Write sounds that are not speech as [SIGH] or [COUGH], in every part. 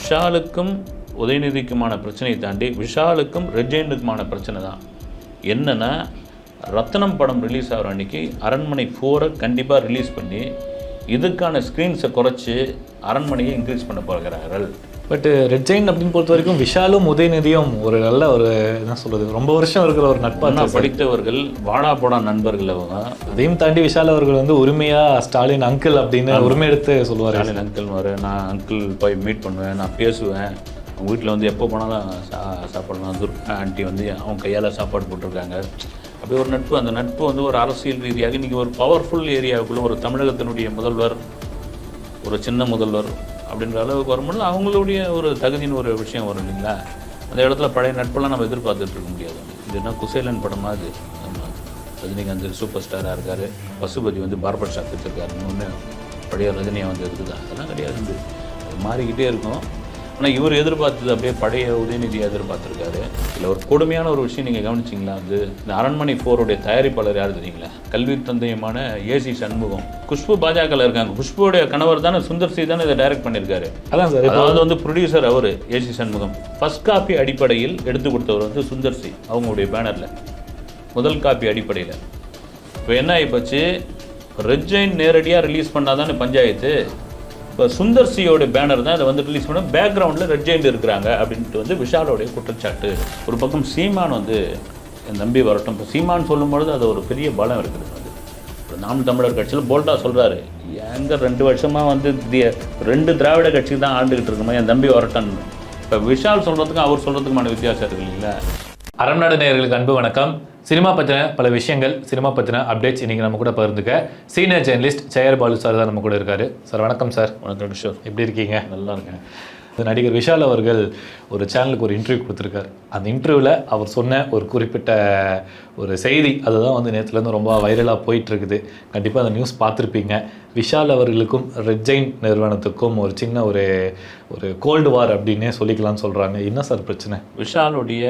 விஷாலுக்கும் உதயநிதிக்குமான பிரச்சனையை தாண்டி விஷாலுக்கும் ரெட்ஜெயினுக்குமான பிரச்சனை தான். என்னென்னா ரத்னம் படம் ரிலீஸ் ஆகிற அன்னைக்கு அரண்மனை ஃபோரை கண்டிப்பாக ரிலீஸ் பண்ணி இதுக்கான ஸ்க்ரீன்ஸை குறைச்சி அரண்மனையை இன்க்ரீஸ் பண்ண போகிறார்கள். பட் ரெட் ஜெயின் அப்படின்னு பொறுத்த வரைக்கும் விஷாலும் உதயநிதியும் ஒரு நல்ல ஒரு என்ன சொல்றது ரொம்ப வருஷம் இருக்கிற ஒரு நட்பா அண்ணா படித்தவர்கள் வாடா போடா நண்பர்கள் அவங்க. அதையும் தாண்டி விஷால் அவர்கள் வந்து உரிமையா ஸ்டாலின் அங்கிள் அப்படின்னு உரிமை எடுத்து சொல்லுவார். ஸ்டாலின் அங்கிள் வர நான் அங்கிள் போய் மீட் பண்ணுவேன் நான் பேசுவேன். அவங்க வீட்டில் வந்து எப்போ போனாலும் சா சாப்பாடுலாம் துர்கா ஆண்டி வந்து அவங்க கையால் சாப்பாடு போட்டிருக்காங்க. அப்படி ஒரு நட்பு அந்த நட்பு வந்து ஒரு அரசியல் ரீதியாக இன்றைக்கி ஒரு பவர்ஃபுல் ஏரியாவுக்குள்ள ஒரு தமிழகத்தினுடைய முதல்வர் ஒரு சின்ன முதல்வர் அப்படின்ற அளவுக்கு வரும்பொழுது அவங்களுடைய ஒரு தகுதின்னு ஒரு விஷயம் வரும் இல்லைங்களா? அந்த இடத்துல பழைய நட்பெல்லாம் நம்ம எதிர்பார்த்துட்டு இருக்க முடியாது. இதுனா குசேலன் படமாக அது? ரஜினிகாந்த் சூப்பர் ஸ்டாராக இருக்கார். பசுபதி வந்து பார்பர் ஷாப் வச்சுருக்காரு இன்னொன்று பழைய ரஜினியாக வந்து இருக்குதா அதெல்லாம் கிடையாது. மாறிக்கிட்டே இருக்கும். ஆனால் இவர் எதிர்பார்த்தது அப்படியே பழைய உதயநிதியை எதிர்பார்த்துருக்காரு. இதில் ஒரு கொடுமையான ஒரு விஷயம் நீங்கள் கவனிச்சிங்களா? வந்து இந்த அரண்மனை போருடைய தயாரிப்பாளர் யார் தெரியுங்களா? கல்வி தந்தையமான ஏசி சண்முகம். குஷ்பு பாஜகவில் இருக்காங்க. குஷ்புடைய கணவர் தானே சுந்தர் சி தானே இதை டைரக்ட் பண்ணியிருக்காரு அதான் சார் அதாவது வந்து ப்ரொடியூசர் அவர் ஏசி சண்முகம். ஃபர்ஸ்ட் காப்பி அடிப்படையில் எடுத்து கொடுத்தவர் வந்து சுந்தர் சி அவங்களுடைய பேனரில் முதல் காப்பி அடிப்படையில். இப்போ என்ன ஆகிப்போச்சு ரெட்ஜைன் நேரடியாக ரிலீஸ் பண்ணாதானே பஞ்சாயத்து. இப்போ சுந்தர் சியோட பேனர் தான் இதை வந்து ரிலீஸ் பண்ண பேக்ரவுண்டில் ரெட்ஜைன் இருக்கிறாங்க அப்படின்ட்டு வந்து விஷாலோடைய குற்றச்சாட்டு. ஒரு பக்கம் சீமான் வந்து என் நம்பி வரட்டும். இப்போ சீமான் சொல்லும்பொழுது அது ஒரு பெரிய பலம் இருக்குது. அது இப்போ நாம் தமிழர் கட்சியில் போல்டா சொல்கிறாரு எங்கே ரெண்டு வருஷமாக வந்து ரெண்டு திராவிட கட்சி தான் ஆண்டுகிட்டு இருக்குமா? என் தம்பி வரட்டன் இப்போ விஷால் சொல்கிறதுக்கும் அவர் சொல்கிறதுக்குமான வித்தியாசம் இருக்கு இல்லைங்களா? அறம்நாடு நேயர்களுக்கு அன்பு வணக்கம். சினிமா பற்றின பல விஷயங்கள் சினிமா பற்றின அப்டேட்ஸ் இன்னைக்கு நம்ம கூட பகிர்ந்துக்க senior journalist Jayar Balu sir தான் நம்ம கூட இருக்காரு. சார் வணக்கம் சார் வணக்கம் கிஷோர் எப்படி இருக்கீங்க? நல்லா இருக்கேன். நடிகர் விஷால் அவர்கள் ஒரு சேனலுக்கு ஒரு இன்டர்வியூ கொடுத்துருக்காரு. அந்த இன்டர்வியூவில் அவர் சொன்ன ஒரு குறிப்பிட்ட ஒரு செய்தி அதுதான் வந்து நேற்றுலேருந்து ரொம்ப வைரலாக போயிட்டுருக்குது. கண்டிப்பாக அந்த நியூஸ் பார்த்துருப்பீங்க. விஷால் அவர்களுக்கும் ரெட்ஜைன் நிறுவனத்துக்கும் ஒரு சின்ன ஒரு ஒரு கோல்டு வார் அப்படின்னே சொல்லிக்கலாம்னு சொல்கிறாங்க என்ன சார் பிரச்சனை? விஷாலுடைய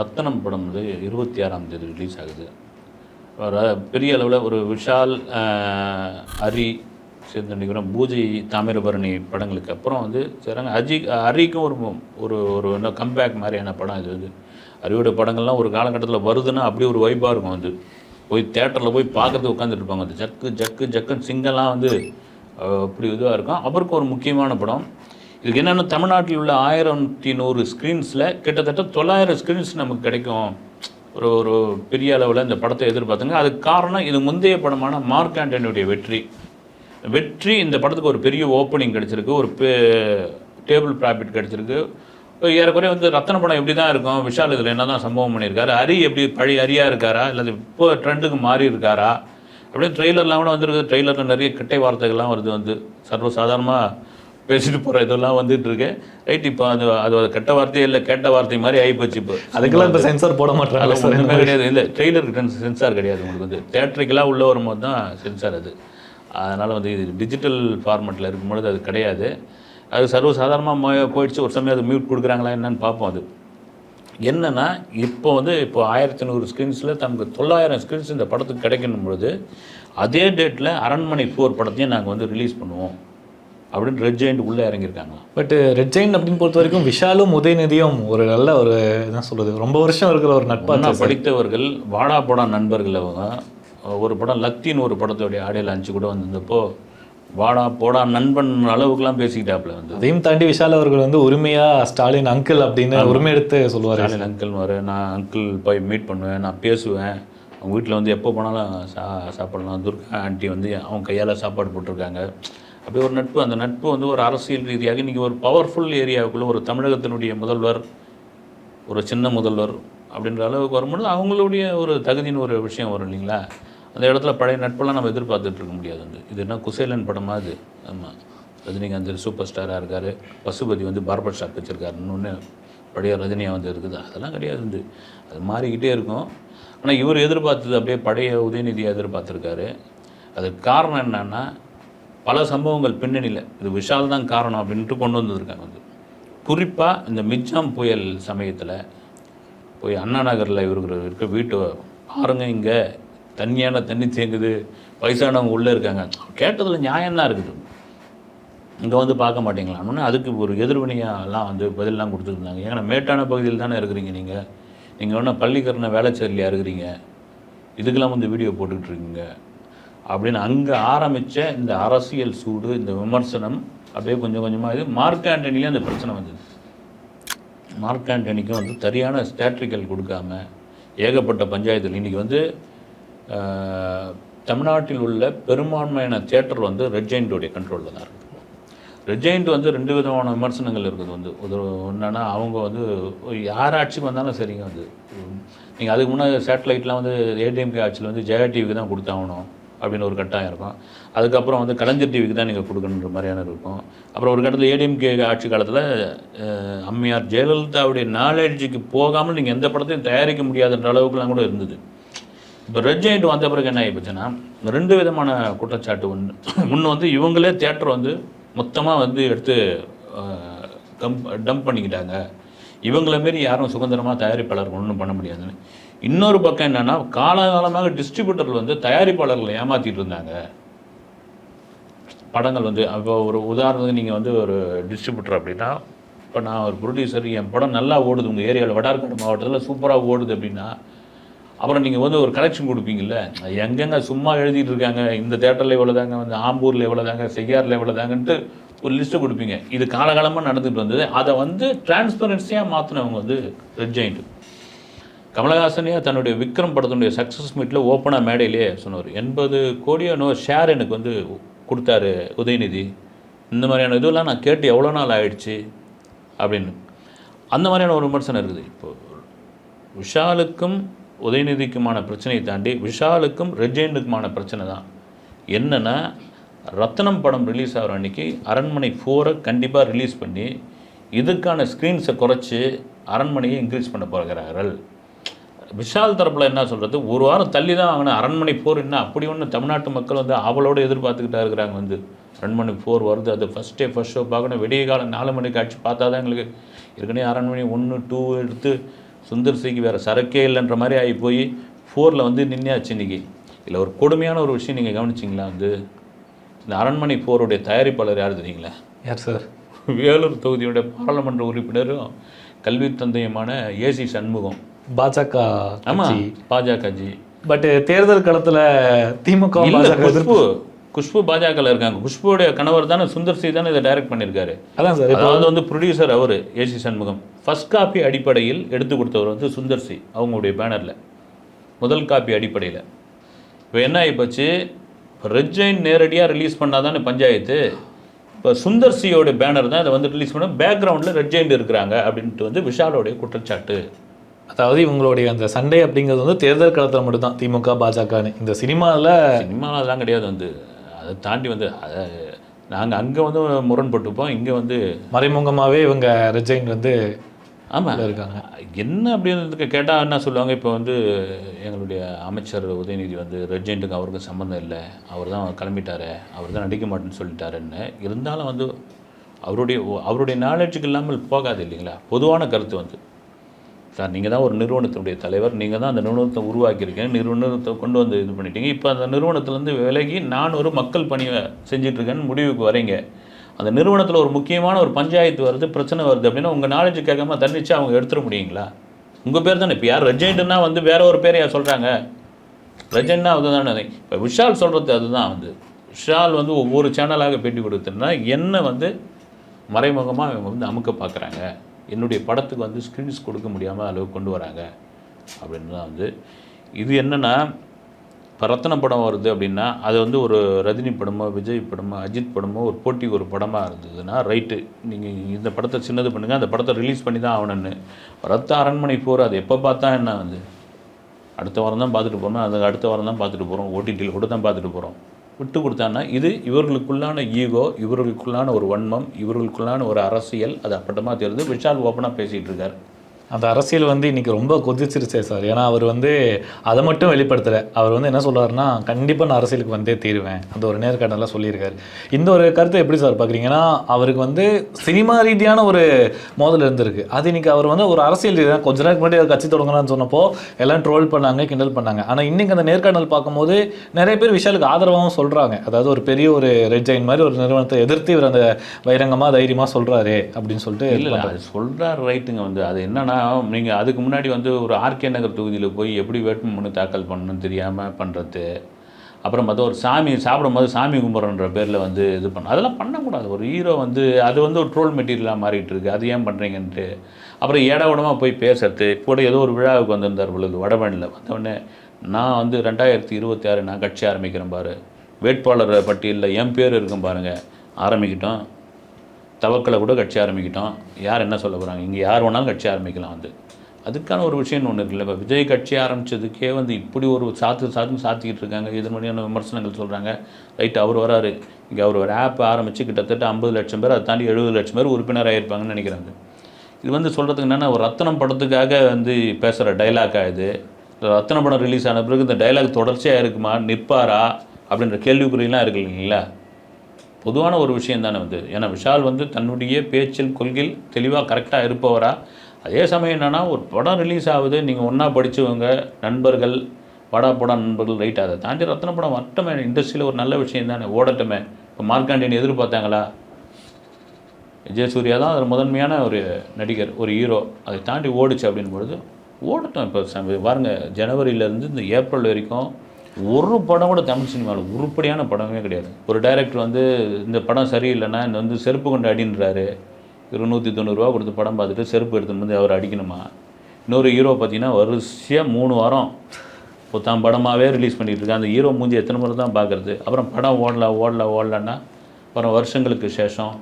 ரத்தனம் படம் வந்து இருபத்தி ஆறாம் தேதி ரிலீஸ் ஆகுது. பெரிய அளவில் ஒரு விஷால் அரி ஹரி சேர்ந்து நடிக்கிறோம் பூஜை தாமிரபரணி படங்களுக்கு அப்புறம் வந்து செய்கிறாங்க அஜி ஹரிக்கும் ஒரு ஒரு ஒரு என்ன கம்பேக் மாதிரியான படம் இது வந்து ஹரியோட படங்கள்லாம் ஒரு காலகட்டத்தில் வருதுன்னா அப்படி ஒரு வைப்பாக இருக்கும் வந்து போய் தேட்டரில் போய் பார்க்கறது உட்காந்துட்டு இருப்பாங்க அந்த ஜக்கு ஜக்கு ஜக்குன்னு சிங்கெல்லாம் வந்து அப்படி இதுவாக இருக்கும். அவருக்கு ஒரு முக்கியமான படம். இதுக்கு என்னென்னா தமிழ்நாட்டில் உள்ள ஆயிரத்தி நூறு ஸ்க்ரீன்ஸில் கிட்டத்தட்ட தொள்ளாயிரம் ஸ்க்ரீன்ஸ் நமக்கு கிடைக்கும். ஒரு ஒரு பெரிய அளவில் இந்த படத்தை எதிர்பார்த்துங்க. அதுக்கு காரணம் இது முந்தைய படமான மார்க் ஆண்டனியுடைய வெற்றி. வெற்றி இந்த படத்துக்கு ஒரு பெரிய ஓப்பனிங் கிடச்சிருக்கு. ஒரு டேபிள் ப்ராஃபிட் கிடச்சிருக்கு. ஏறக்குறைய வந்து ரத்தன படம் எப்படி தான் இருக்கும்? விஷால் இதில் என்ன தான் சம்பவம் பண்ணியிருக்காரு? ஹரி எப்படி பழைய ஹரியா இருக்காரா? இல்லை இப்போ ட்ரெண்டுக்கு மாறி இருக்காரா? அப்படியே ட்ரெய்லர்லாம் கூட வந்துருக்கு ட்ரெய்லரில் நிறைய கிட்டை வார்த்தைகள்லாம் வருது வந்து. சர்வசாதாரணமாக பேசிட்டு போகிற இதெல்லாம் வந்துட்டு இருக்கு. ரைட் இப்போ அது அது கெட்ட வார்த்தையே இல்லை கேட்ட வார்த்தை மாதிரி ஆகிப்போச்சு இப்போ. அதுக்கெல்லாம் இப்போ சென்சார் போட மாட்டாங்க ஒன்றுமே கிடையாது. இல்லை ட்ரெய்லருக்கு சென்சார் கிடையாது உங்களுக்கு வந்து. தேட்டருக்கெல்லாம் உள்ளே வரும்போது தான் சென்சார் அது. அதனால் வந்து இது டிஜிட்டல் ஃபார்மெட்டில் இருக்கும்பொழுது அது கிடையாது. அது சர்வசாதாரணமாக போயிடுச்சு. ஒரு சமயம் அது மியூட் கொடுக்குறாங்களா என்னன்னு பார்ப்போம் அது. என்னன்னா இப்போ வந்து இப்போ ஆயிரத்தி நூறு ஸ்க்ரீன்ஸில் தனக்கு தொள்ளாயிரம் ஸ்க்ரீன்ஸ் இந்த படத்துக்கு கிடைக்கணும் பொழுது அதே டேட்டில் அரண்மனை ஃபோர் படத்தையும் நாங்கள் வந்து ரிலீஸ் பண்ணுவோம். அப்படின்னு ரெட் ஜெயிண்ட் உள்ளே இறங்கியிருக்காங்களாம் பட் ரெட் ஜெயின் அப்படின்னு பொறுத்த வரைக்கும் விஷாலும் உதயநிதியும் ஒரு நல்ல ஒரு என்ன சொல்றது ரொம்ப வருஷம் இருக்கிற ஒரு நட்பா ஒன்றா படித்தவர்கள் வாடா போடா நண்பர்கள் அவங்க ஒரு படம் லத்தின்னு ஒரு படத்தோடைய ஆடியோல அஞ்சு கூட வந்திருந்தப்போ வாடா போடா நண்பன் அளவுக்குலாம் பேசிக்கிட்டாப்புல வந்து. அதையும் தாண்டி விஷால் அவர்கள் வந்து உரிமையா ஸ்டாலின் அங்கிள் அப்படின்னு உரிமை எடுத்து சொல்லுவார். ஸ்டாலின் அங்கிள் வர நான் அங்கிள் போய் மீட் பண்ணுவேன் நான் பேசுவேன். அவங்க வீட்டில் வந்து எப்போ போனாலும் சா சாப்பிடலாம். துர்கா ஆண்டி வந்து அவங்க கையால் சாப்பாடு போட்டிருக்காங்க. அப்படி ஒரு நட்பு. அந்த நட்பு வந்து ஒரு அரசியல் ரீதியாக இன்றைக்கி ஒரு பவர்ஃபுல் ஏரியாவுக்குள்ள ஒரு தமிழகத்தினுடைய முதல்வர் ஒரு சின்ன முதல்வர் அப்படின்ற அளவுக்கு வரும்பொழுது அவங்களுடைய ஒரு தகுதின்னு ஒரு விஷயம் வரும் இல்லைங்களா? அந்த இடத்துல பழைய நட்பெல்லாம் நம்ம எதிர்பார்த்துட்டு இருக்க முடியாது வந்து. இது என்ன குசேலன் படமா அது ஆமாம் ரஜினிகாந்த் சூப்பர் ஸ்டாராக இருக்கார். பசுபதி வந்து பார்பர் ஷாப் வச்சுருக்காரு. இன்னொன்று பழைய ரஜினியாக வந்து இருக்குதா. அதெல்லாம் கிடையாது வந்து. அது மாறிக்கிட்டே இருக்கும். ஆனால் இவர் எதிர்பார்த்தது அப்படியே பழைய உதயநிதியை எதிர்பார்த்துருக்காரு. அதுக்கு காரணம் என்னன்னா பல சம்பவங்கள் பின்னணியில். இது விஷால் தான் காரணம் அப்படின்ட்டு கொண்டு வந்திருக்காங்க வந்து. குறிப்பாக இந்த மிச்சாம் புயல் சமயத்தில் போய் அண்ணா நகரில் இவருக்கு இருக்க வீட்டு பாருங்க இங்கே. தண்ணியான தண்ணி தேங்குது வயசானவங்க உள்ளே இருக்காங்க. கேட்டதில் நியாயம்தான் இருக்குது. இங்கே வந்து பார்க்க மாட்டீங்களான்னு அதுக்கு ஒரு எதிர்வினையாலாம் வந்து பதிலெலாம் கொடுத்துருந்தாங்க. ஏன்னா மேட்டான பகுதியில் தானே இருக்கிறீங்க நீங்கள் நீங்கள் ஒன்றும் பள்ளிக்கரண வேலைச்சேரிலையாக இருக்கிறீங்க இதுக்கெல்லாம் வந்து வீடியோ போட்டுக்கிட்டு இருக்கீங்க. அப்படின்னு அங்கே ஆரம்பித்த இந்த அரசியல் சூடு இந்த விமர்சனம் அப்படியே கொஞ்சம் கொஞ்சமாக இது மார்க் ஆண்டனிலே அந்த பிரச்சனை வந்தது. மார்க் ஆண்டனிக்கும் வந்து சரியான ஸ்டாட்ரிக்கல் கொடுக்காம ஏகப்பட்ட பஞ்சாயத்தில் இன்றைக்கி வந்து தமிழ்நாட்டில் உள்ள பெரும்பான்மையான தேட்டர் வந்து ரெட் ஜெயின்டோடைய கண்ட்ரோலில் தான் இருக்குது ரெட் ஜெயிண்ட் வந்து ரெண்டு விதமான விமர்சனங்கள் இருக்குது வந்து. ஒரு அவங்க வந்து யார் ஆட்சிக்கு வந்தாலும் சரிங்க வந்து. நீங்கள் அதுக்கு முன்னாடி சேட்டலைட்லாம் வந்து ஏடிஎம்கே ஆட்சியில் வந்து ஜெயா டிவிக்கு தான் கொடுத்தாகணும் அப்படின்னு ஒரு கட்டாயம் இருக்கும். அதுக்கப்புறம் வந்து கலைஞர் டிவிக்கு தான் நீங்கள் கொடுக்கணுன்ற மாதிரியான இருக்கும். அப்புறம் ஒரு கட்டத்தில் ஏடிஎம்கே ஆட்சி காலத்தில் அம்மையார் ஜெயலலிதாவுடைய நாலேஜுக்கு போகாமல் நீங்கள் எந்த படத்தையும் தயாரிக்க முடியாதுன்ற அளவுக்குலாம் கூட இருந்தது. இப்போ ரெட் ஜெயிண்ட் வந்த பிறகு என்ன ஆகிப்போச்சுன்னா ரெண்டு விதமான குற்றச்சாட்டு ஒன்று ஒன்று வந்து இவங்களே தேட்டர் வந்து மொத்தமாக வந்து எடுத்து கம் டம்ப் பண்ணிக்கிட்டாங்க. இவங்கள மாரி யாரும் சுதந்திரமாக தயாரிப்பாளர் ஒன்றும் பண்ண முடியாதுன்னு. இன்னொரு பக்கம் என்னென்னா காலகாலமாக டிஸ்ட்ரிபியூட்டர்கள் வந்து தயாரிப்பாளர்களை ஏமாற்றிட்டு இருந்தாங்க. படங்கள் வந்து அப்போ ஒரு உதாரணத்துக்கு நீங்கள் வந்து ஒரு டிஸ்ட்ரிபியூட்டர் அப்படின்னா இப்போ நான் ஒரு ப்ரொடியூசர் என் படம் நல்லா ஓடுது உங்கள் ஏரியாவில் வடார்காடு மாவட்டத்தில் சூப்பராக ஓடுது அப்படின்னா அப்புறம் நீங்கள் வந்து ஒரு கலெக்ஷன் கொடுப்பீங்கல்ல? எங்கெங்க சும்மா எழுதிட்டு இருக்காங்க? இந்த தேட்டரில் இவ்வளோதாங்க வந்து ஆம்பூரில் இவ்வளோதாங்க செய்யாரில் இவ்வளோதாங்கன்ட்டு ஒரு லிஸ்ட்டு கொடுப்பீங்க. இது காலகாலமாக நடந்துட்டு வந்தது. அதை வந்து டிரான்ஸ்பரன்சியாக மாற்றினவங்க வந்து ரெட் ஜெயிண்ட் கமலஹாசனே தன்னுடைய விக்ரம் படத்தினுடைய சக்ஸஸ் மீட்டில் ஓப்பனாக மேடையிலே சொன்னார். எண்பது கோடியோ நோ ஷேர் எனக்கு வந்து கொடுத்தாரு உதயநிதி. இந்த மாதிரியான இதெல்லாம் நான் கேட்டு எவ்வளோ நாள் ஆயிடுச்சு அப்படின்னு. அந்த மாதிரியான ஒரு விமர்சனம் இருக்குது. இப்போது விஷாலுக்கும் உதயநிதிக்குமான பிரச்சனையை தாண்டி விஷாலுக்கும் ரெஜெண்டுக்குமான பிரச்சனை தான். என்னென்னா ரத்னம் படம் ரிலீஸ் ஆகிற அன்னைக்கு அரண்மனை ஃபோரை கண்டிப்பாக ரிலீஸ் பண்ணி இதுக்கான ஸ்க்ரீன்ஸை குறைச்சி அரண்மனையை இன்க்ரீஸ் பண்ண போகிறார்கள். விஷால் தரப்பில் என்ன சொல்கிறது ஒரு வாரம் தள்ளி தான் வாங்கின அரண்மனை ஃபோர் என்ன? அப்படி ஒன்று தமிழ்நாட்டு மக்கள் வந்து அவளோடு எதிர்பார்த்துக்கிட்டா இருக்கிறாங்க வந்து. அரண்மனை ஃபோர் வருது. அது ஃபஸ்ட் டே ஃபஸ்ட் ஷோ பார்க்கணும். விடிய காலம் நாலு மணிக்கு ஆட்சி பார்த்தா தான் எங்களுக்கு ஏற்கனவே அரண்மனை ஒன்று டூ எடுத்து சுந்தர் சிக்கு வேறு சரக்கே இல்லைன்ற மாதிரி ஆகி போய் ஃபோரில் வந்து நின்னாச்சு இன்னைக்கு. இல்லை ஒரு கொடுமையான ஒரு விஷயம் நீங்கள் கவனிச்சிங்களா வந்து? இந்த அரண்மனை போருடைய தயாரிப்பாளர் யார் தெரியுங்களா? யார் சார்? வேலூர் தொகுதியோட பாராளுமன்ற உறுப்பினரும் கல்வி தந்தையுமான ஏசி சண்முகம். பாஜக ஆமா கட்சி. பாஜகஜி பட் தேர்தல் களத்துல திமுக பாஜக குஷ்பு பாஜகல இருக்காங்க. குஷ்புவோட கணவர் தானே சுந்தர் சி தானே இதை டைரக்ட் பண்ணியிருக்காரு. அதான் சார் அதாவது வந்து ப்ரொடியூசர் அவர் ஏசி சண்முகம். ஃபர்ஸ்ட் காப்பி அடிப்படையில் எடுத்து கொடுத்தவர் வந்து சுந்தர் சி அவங்களுடைய பேனரில் முதல் காப்பி அடிப்படையில். இப்போ என்ன ஆகிப்போச்சு இப்போ ரெட்ஜைன் நேரடியாக ரிலீஸ் பண்ணாதானே பஞ்சாயத்து. இப்போ சுந்தர் சியோட பேனர் தான் இதை வந்து ரிலீஸ் பண்ண பேக்ரவுண்டில் ரெட்ஜைண்ட் இருக்கிறாங்க அப்படின்ட்டு வந்து விஷாலோடைய குற்றச்சாட்டு. அதாவது இவங்களுடைய அந்த சண்டை அப்படிங்கிறது வந்து தேர்தல் களத்தில் மட்டும்தான் திமுக பாஜகன்னு. இந்த சினிமாவில் சினிமாவில் அதெல்லாம் கிடையாது வந்து. அதை தாண்டி வந்து அதை நாங்கள் அங்கே வந்து முரண்பட்டுப்போம் இங்கே வந்து மறைமுகமாகவே இவங்க ரிஜைன் வந்து ஆமாம் இருக்காங்க. என்ன அப்படின்றதுக்கு கேட்டால் என்ன சொல்லுவாங்க இப்போ வந்து எங்களுடைய அமைச்சர் உதயநிதி வந்து ரெட்ஜெண்ட்டுக்கு அவருக்கு சம்மந்தம் இல்லை அவர் தான் கிளம்பிட்டாரு அவர் தான் நடிக்க மாட்டேன்னு சொல்லிட்டாருன்னு இருந்தாலும் வந்து அவருடைய அவருடைய நாலேஜுக்கு இல்லாமல் போகாது இல்லைங்களா? பொதுவான கருத்து வந்து. சார் நீங்கள் தான் ஒரு நிறுவனத்தினுடைய தலைவர் நீங்கள் தான் அந்த நிறுவனத்தை உருவாக்கியிருக்கேன் நிறுவனத்தை கொண்டு வந்து இது பண்ணிட்டீங்க. இப்போ அந்த நிறுவனத்துலேருந்து விலகி நான் ஒரு மக்கள் பணியை செஞ்சிட்ருக்கேன்னு முடிவுக்கு வரீங்க. அந்த நிறுவனத்தில் ஒரு முக்கியமான ஒரு பஞ்சாயத்து வருது பிரச்சனை வருது அப்படின்னா உங்கள் நாலேஜ் கேட்காம தன்னிச்சு அவங்க எடுத்துட முடியுங்களா? உங்கள் பேர் தானே இப்போ யார்? ரெஜெண்ட்னா வந்து வேற ஒரு பேர் யார் சொல்கிறாங்க ரெஜெண்ட்னா அதுதானே இப்போ விஷால் சொல்கிறது அதுதான் வந்து. விஷால் வந்து ஒவ்வொரு சேனலாக பேட்டி கொடுத்துருந்தா என்ன வந்து மறைமுகமாக இவங்க வந்து அமுக்க பார்க்குறாங்க என்னுடைய படத்துக்கு வந்து ஸ்க்ரீன்ஸ் கொடுக்க முடியாமல் அளவு கொண்டு வராங்க. அப்படின்னு தான் வந்து இது என்னென்னா இப்போ ரத்தன படம் வருது அப்படின்னா அது வந்து ஒரு ரஜினி படமோ விஜய் படமோ அஜித் படமோ ஒரு போட்டிக்கு ஒரு படமாக இருந்ததுன்னா ரைட்டு. நீங்கள் இந்த படத்தை சின்னது பண்ணுங்கள் அந்த படத்தை ரிலீஸ் பண்ணி தான் ஆகணும்னு. ரத்த அரண்மனை போகிற அது எப்போ பார்த்தா என்ன வந்து? அடுத்த வாரம் தான் பார்த்துட்டு போகிறோம் அது அடுத்த வாரம் தான் பார்த்துட்டு போகிறோம் ஓடிடியில் கூட தான் பார்த்துட்டு போகிறோம் விட்டு கொடுத்தான்னா இது இவர்களுக்குள்ளான ஈகோ இவர்களுக்குள்ளான ஒரு வன்மம் இவர்களுக்குள்ளான ஒரு அரசியல் அது அப்பட்டமாக தெரிந்து விஷால் ஓப்பனாக பேசிகிட்டு இருக்கார். அந்த அரசியல் வந்து இன்னைக்கு ரொம்ப கொதிச்சிருச்சே சார். ஏன்னா அவர் வந்து அதை மட்டும் வெளிப்படுத்தலை. அவர் வந்து என்ன சொல்றாருன்னா கண்டிப்பாக நான் அரசியலுக்கு வந்தே தீருவேன். அந்த ஒரு நேர்காணலாம் சொல்லியிருக்காரு. இந்த ஒரு கருத்தை எப்படி சார் பார்க்குறீங்கன்னா அவருக்கு வந்து சினிமா ரீதியான ஒரு மோதல் இருந்திருக்கு. அது இன்னைக்கு அவர் வந்து ஒரு அரசியல் ரீதியாக கொஞ்ச நேரத்துக்கு முன்னாடி அவர் கட்சி தொடங்கலாம்னு சொன்னப்போ எல்லாம் ட்ரோல் பண்ணாங்க கிண்டல் பண்ணாங்க. ஆனால் இன்னைக்கு அந்த நேர்காணல் பார்க்கும்போது நிறைய பேர் விஷாலுக்கு ஆதரவாகவும் சொல்றாங்க. அதாவது ஒரு பெரிய ஒரு ரெட் ஜெயின் மாதிரி ஒரு நிறுவனத்தை எதிர்த்து இவர் அந்த பகிரங்கமா தைரியமா சொல்றாரு அப்படின்னு சொல்லிட்டு இல்லை சொல்கிறார் ரைட்டுங்க. வந்து அது என்னன்னா நீங்கள் அதுக்கு முன்னாடி வந்து ஒரு ஆர்கே நகர் தொகுதியில் போய் எப்படி வேட்புமனு தாக்கல் பண்ணணும்னு தெரியாமல் பண்ணுறது அப்புறம் பார்த்தா ஒரு சாமி சாப்பிடும்போது சாமி கும்பிட்றன்ற பேரில் வந்து இது பண்ண அதெல்லாம் பண்ணக்கூடாது. ஒரு ஹீரோ வந்து அது வந்து ஒரு ட்ரோல் மெட்டீரியலாக மாறிட்டு இருக்கு. அது ஏன் பண்ணுறீங்கன்ட்டு அப்புறம் ஏட போய் பேசுறது. கூட ஏதோ ஒரு விழாவுக்கு வந்திருந்தார் பொழுது வடபழனியில். வந்தவொடனே நான் வந்து ரெண்டாயிரத்தி இருபத்தி ஆறு நான் கட்சி ஆரம்பிக்கிறேன் பாரு. வேட்பாளர் பட்டியலில் என் பேர் இருக்கும் பாருங்கள் ஆரம்பிக்கிட்டோம். தவக்களை கூட கட்சி ஆரம்பிக்கிட்டோம். யார் என்ன சொல்ல போகிறாங்க இங்கே யார் வேணாலும் கட்சி ஆரம்பிக்கலாம் வந்து அதுக்கான ஒரு விஷயம் ஒன்று இருக்குல்ல. இப்போ விஜய் கட்சி ஆரம்பிச்சதுக்கே வந்து இப்படி ஒரு சாத்து சாத்து சாத்திக்கிட்டு இருக்காங்க. எதிர்மறையான விமர்சனங்கள் சொல்கிறாங்க ரைட் அவர் வராரு. இங்கே அவர் ஒரு ஆப் ஆரம்பித்து கிட்டத்தட்ட ஐம்பது லட்சம் பேர் அதை தாண்டி எழுபது லட்சம் பேர் உறுப்பினராக இருப்பாங்கன்னு நினைக்கிறாங்க. இது வந்து சொல்கிறதுக்கு என்னென்னா ஒரு ரத்தனம் படத்துக்காக வந்து பேசுகிற டைலாக்காக இது. ரத்தன படம் ரிலீஸ் ஆன பிறகு இந்த டைலாக் தொடர்ச்சியாக இருக்குமா? நிற்பாரா? அப்படின்ற கேள்விக்குறியெல்லாம் இருக்கு இல்லைங்களா? பொதுவான ஒரு விஷயம் தானே வந்து. ஏன்னா விஷால் வந்து தன்னுடைய பேச்சில் கொள்கையில் தெளிவாக கரெக்டாக இருப்பவரா. அதே சமயம் என்னென்னா ஒரு படம் ரிலீஸ் ஆகுது நீங்கள் ஒன்றா படித்தவங்க நண்பர்கள் படா படம் நண்பர்கள் ரைட் அதை தாண்டி ரத்ன படம் மட்டுமே இண்டஸ்ட்ரியில் ஒரு நல்ல விஷயம் தானே ஓடட்டுமே. இப்போ மார்க்காண்டியன் எதிர்பார்த்தாங்களா? விஜயசூர்யா தான் அதில் முதன்மையான ஒரு நடிகர் ஒரு ஹீரோ அதை தாண்டி ஓடுச்சு அப்படின் பொழுது ஓடட்டும் இப்போ பாருங்கள் பாருங்க ஜனவரியிலேருந்து இந்த ஏப்ரல் வரைக்கும் ஒரு படம் கூட தமிழ் சினிமாவில் உருப்படியான படமே கிடையாது. ஒரு டைரக்டர் வந்து இந்த படம் சரியில்லைன்னா இந்த வந்து செருப்பு கொண்டு அடின்றாரு. இருநூற்றி தொண்ணூறுரூவா கொடுத்து படம் பார்த்துட்டு செருப்பு எடுத்துன்னு வந்து அவர் அடிக்கணுமா? இன்னொரு ஹீரோ பார்த்தீங்கன்னா வரிசையாக மூணு வாரம் இப்போ தான் படமாகவே ரிலீஸ் பண்ணிகிட்டு இருக்கேன் அந்த ஹீரோ மூஞ்சி எத்தனை முறை தான் பார்க்குறது? அப்புறம் படம் ஓடல ஓடல ஓடலன்னா அப்புறம் வருஷங்களுக்கு சேஷம்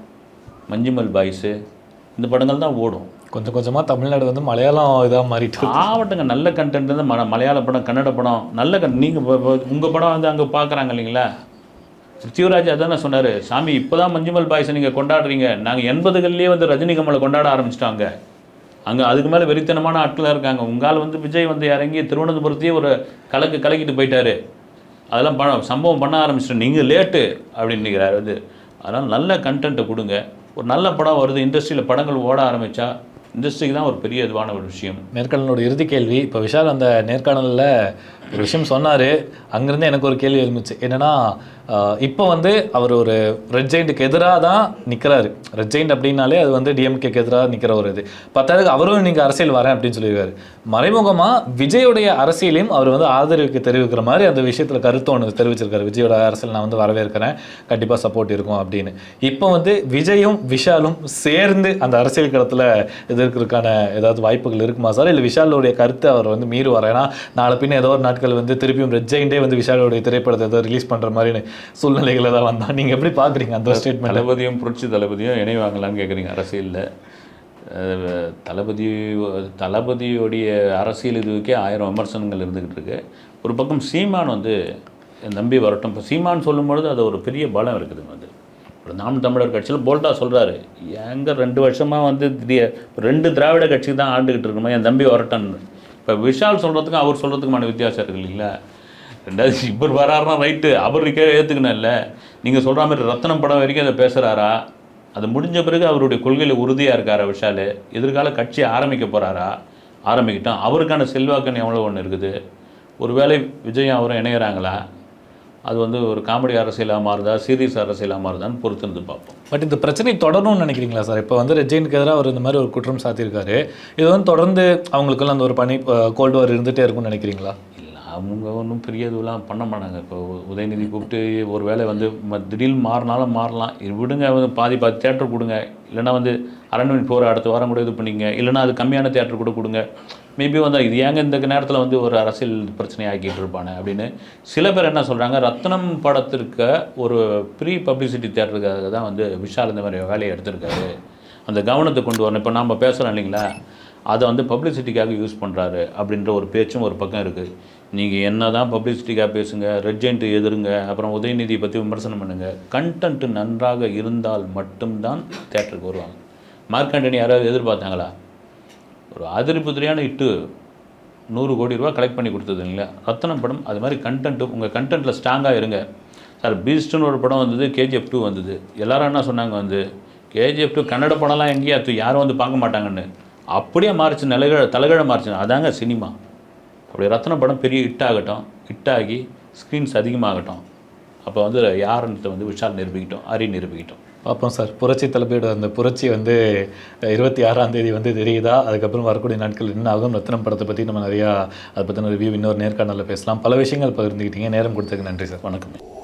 மஞ்சுமல் பாய்ஸு இந்த படங்கள் தான் ஓடும். கொஞ்சம் கொஞ்சமாக தமிழ்நாடு வந்து மலையாளம் இதாக மாறிட்டு இருக்கு. நல்ல கண்டென்ட் வந்து ம மலையாள படம் கன்னட படம் நல்ல கண் நீங்கள் உங்கள் படம் வந்து அங்கே பார்க்குறாங்க இல்லைங்களா? சிவராஜ் அதானே சொன்னார் சாமி இப்போ தான் மஞ்சுமல் பாய்ஸை நீங்கள் கொண்டாடுறீங்க. நாங்கள் எண்பதுகள்லேயே வந்து ரஜினி கமலை கொண்டாட ஆரம்பிச்சிட்டாங்க. அங்கே அதுக்கு மேலே வெறித்தனமான ஆட்களாக இருக்காங்க. உங்களால் வந்து விஜய் வந்து இறங்கி திருவனந்தபுரத்தையே ஒரு கலக்கு கலக்கிட்டு போயிட்டாரு. அதெல்லாம் ப சம்பவம் பண்ண ஆரம்பிச்சிட்டோம். நீங்கள் லேட்டு அப்படின்னுங்கிறார் வந்து. அதனால் நல்ல கண்டென்ட்டை கொடுங்க. ஒரு நல்ல படம் வருது. இண்டஸ்ட்ரியில் படங்கள் ஓட ஆரம்பித்தா இண்டஸ்ட்ரிக்கு தான் ஒரு பெரிய இதுவான ஒரு விஷயம். நேர்காணலோட இறுதி கேள்வி இப்போ விஷால் அந்த நேர்காணலில் ஒரு விஷயம் சொன்னார். அங்கேருந்து எனக்கு ஒரு கேள்வி எழுந்துச்சு. என்னென்னா இப்போ வந்து அவர் ஒரு ரெட் ஜெயிண்ட்டுக்கு எதிராக தான் நிற்கிறாரு ரெட் ஜெயிண்ட் அப்படின்னாலே அது வந்து டிஎம்கேக்கு எதிராக நிற்கிற ஒரு இது. பத்தாவதுக்கு அவரும் நீங்கள் அரசியல் வரேன் அப்படின்னு சொல்லியிருக்காரு. மறைமுகமாக விஜயுடைய அரசியலையும் அவர் வந்து ஆதரவுக்கு தெரிவிக்கிற மாதிரி அந்த விஷயத்தில் கருத்து ஒன்று தெரிவிச்சிருக்காரு. விஜயோட அரசியல் நான் வந்து வரவேற்கிறேன். கண்டிப்பாக சப்போர்ட் இருக்கும் அப்படின்னு. இப்போ வந்து விஜயும் விஷாலும் சேர்ந்து அந்த அரசியல் களத்தில் எதிர்க்கிறதுக்கான ஏதாவது வாய்ப்புகள் இருக்குமா சார்? இல்லை விஷாலுடைய கருத்து அவர் வந்து மீறுவார்? ஏன்னா நாளை பின்ன ஏதோ ஒரு நாட்கள் வந்து திருப்பியும் ரெட் ஜெயிண்டே வந்து விஷாலுடைய திரைப்படத்தை ஏதோ ரிலீஸ் பண்ணுற மாதிரி சூழ்நிலைகள் ஏதாவது வந்தால் நீங்கள் எப்படி பார்க்குறீங்க அந்த ஸ்டேட்மெண்ட் தளபதியும் புரட்சி தளபதியும் இணைவாங்களான்னு கேட்குறீங்க அரசியலில். தளபதி தளபதியுடைய அரசியல் இதுவுக்கே ஆயிரம் விமர்சனங்கள் இருந்துக்கிட்டு இருக்கு. ஒரு பக்கம் சீமான் வந்து நம்பி வரட்டும். இப்போ சீமான் சொல்லும்பொழுது அது ஒரு பெரிய பலம் இருக்குது வந்து ஒரு நாம் தமிழர் கட்சியில் போல்டா சொல்கிறாரு எங்க ரெண்டு வருஷமாக வந்து திடீர் ரெண்டு திராவிட கட்சி தான் ஆண்டுகிட்டு இருக்கணுமா என் தம்பி வரட்டும்னு. இப்போ விஷால் சொல்கிறதுக்கும் அவர் சொல்கிறதுக்குமான வித்தியாசம் இருக்கு இல்லைங்களா? ரெண்டாவது [LAUGHS] இவர் வராருன்னா ரைட்டு அவர் ஏற்றுக்கணும் இல்லை. நீங்கள் சொல்கிற மாதிரி ரத்தனம் படம் வரைக்கும் அதை பேசுகிறாரா அது முடிஞ்ச பிறகு அவருடைய கொள்கையில் உறுதியாக இருக்காரா விஷால்? எதிர்கால கட்சி ஆரம்பிக்க போகிறாரா ஆரம்பிக்கிட்டோம். அவருக்கான செல்வாக்குன்னு எவ்வளோ ஒன்று இருக்குது? ஒரு வேளை விஜயம் அவரும் இணையிறாங்களா? அது வந்து ஒரு காமெடி அரசியலாக மாறுதா? சீரியஸ் அரசியலாக மாறுதான்னு பொறுத்திருந்து பார்ப்போம். பட் இந்த பிரச்சனை தொடரணும்னு நினைக்கிறீங்களா சார்? இப்போ வந்து ரெஜைனுக்கு எதிராக அவர் இந்த மாதிரி ஒரு குற்றம் சாத்தியிருக்காரு. இது வந்து தொடர்ந்து அவங்களுக்குள்ள அந்த ஒரு பனி கோல்டு வார் இருந்துகிட்டே இருக்கும்னு நினைக்கிறீங்களா? அவங்க ஒன்றும் பெரிய இதுவெல்லாம் பண்ண மாட்டாங்க. இப்போ உதயநிதி கூப்பிட்டு ஒரு வேளை வந்து ம- திடீர்னு மாறினாலும் மாறலாம். இது விடுங்க வந்து பாதி பாதி தேட்டர் கொடுங்க. இல்லைன்னா வந்து அரண்மனை போகிற அடுத்த வாரம் கூட இது பண்ணிங்க இல்லைன்னா அது கம்மியான தேட்டர் கூட கொடுங்க. மேபி வந்து இது ஏங்க இந்த நேரத்தில் வந்து ஒரு அரசியல் பிரச்சனை ஆக்கிட்டு இருப்பானே அப்படின்னு சில பேர் என்ன சொல்கிறாங்க ரத்னம் படத்திற்கு ஒரு ப்ரீ பப்ளிசிட்டி தேட்டருக்காக தான் வந்து விஷால் இந்த மாதிரி வேலையை எடுத்திருக்காரு. அந்த கவனத்தை கொண்டு வரணும். இப்போ நாம் பேசுகிறோம் இல்லைங்களா? அதை வந்து பப்ளிசிட்டிக்காக யூஸ் பண்ணுறாரு அப்படின்ற ஒரு பேச்சும் ஒரு பக்கம் இருக்குது நீங்கள் என்ன தான் பப்ளிசிட்டிக்காக பேசுங்க ரெட்ஜென்ட் எதிருங்க அப்புறம் உதயநிதியை பற்றி விமர்சனம் பண்ணுங்கள் கண்டென்ட் நன்றாக இருந்தால் மட்டும்தான் தேட்டருக்கு வருவாங்க. மார்க்கண்டனி யாராவது எதிர்பார்த்தாங்களா? ஒரு அதிர்புதிரியான இட்டு நூறு கோடி ரூபா கலெக்ட் பண்ணி கொடுத்தது இல்லைங்களா? ரத்தனம் படம் அது மாதிரி கண்டென்ட்டு உங்கள் கண்டென்ட்டில் ஸ்ட்ராங்காக இருங்க. சார் பீஸ்ட்னு ஒரு படம் வந்தது கேஜிஎஃப் டூ வந்தது. எல்லாரும் என்ன சொன்னாங்க வந்து கேஜிஎஃப் டூ கன்னட படம்லாம் எங்கேயா யாரும் வந்து பார்க்க மாட்டாங்கன்னு. அப்படியே மாறிச்சு நிலகழ தலைகழ மாறிச்சு. அதாங்க சினிமா. அப்படி ரத்ன படம் பெரிய ஹிட் ஆகட்டும் ஹிட் ஆகி ஸ்க்ரீன்ஸ் அதிகமாகட்டும். அப்போ வந்து யாருன்னு வந்து விஷால் நிரூபிக்கிட்டோம் அரி நிரூபிக்கிட்டோம். பார்ப்போம் சார். புரட்சி தலைமையோட அந்த புரட்சி வந்து இருபத்தி ஆறாம் தேதி வந்து தெரியுதா? அதுக்கப்புறம் வரக்கூடிய நாட்கள் என்ன ஆகும்? ரத்னம் படத்தை பற்றி நம்ம நிறையா அதை பற்றின ரிவ்யூ இன்னொரு நேர்காணலில் பேசலாம். பல விஷயங்கள் பகிர்ந்துக்கிட்டீங்க. நேரம் கொடுத்ததுக்கு நன்றி சார். வணக்கம்.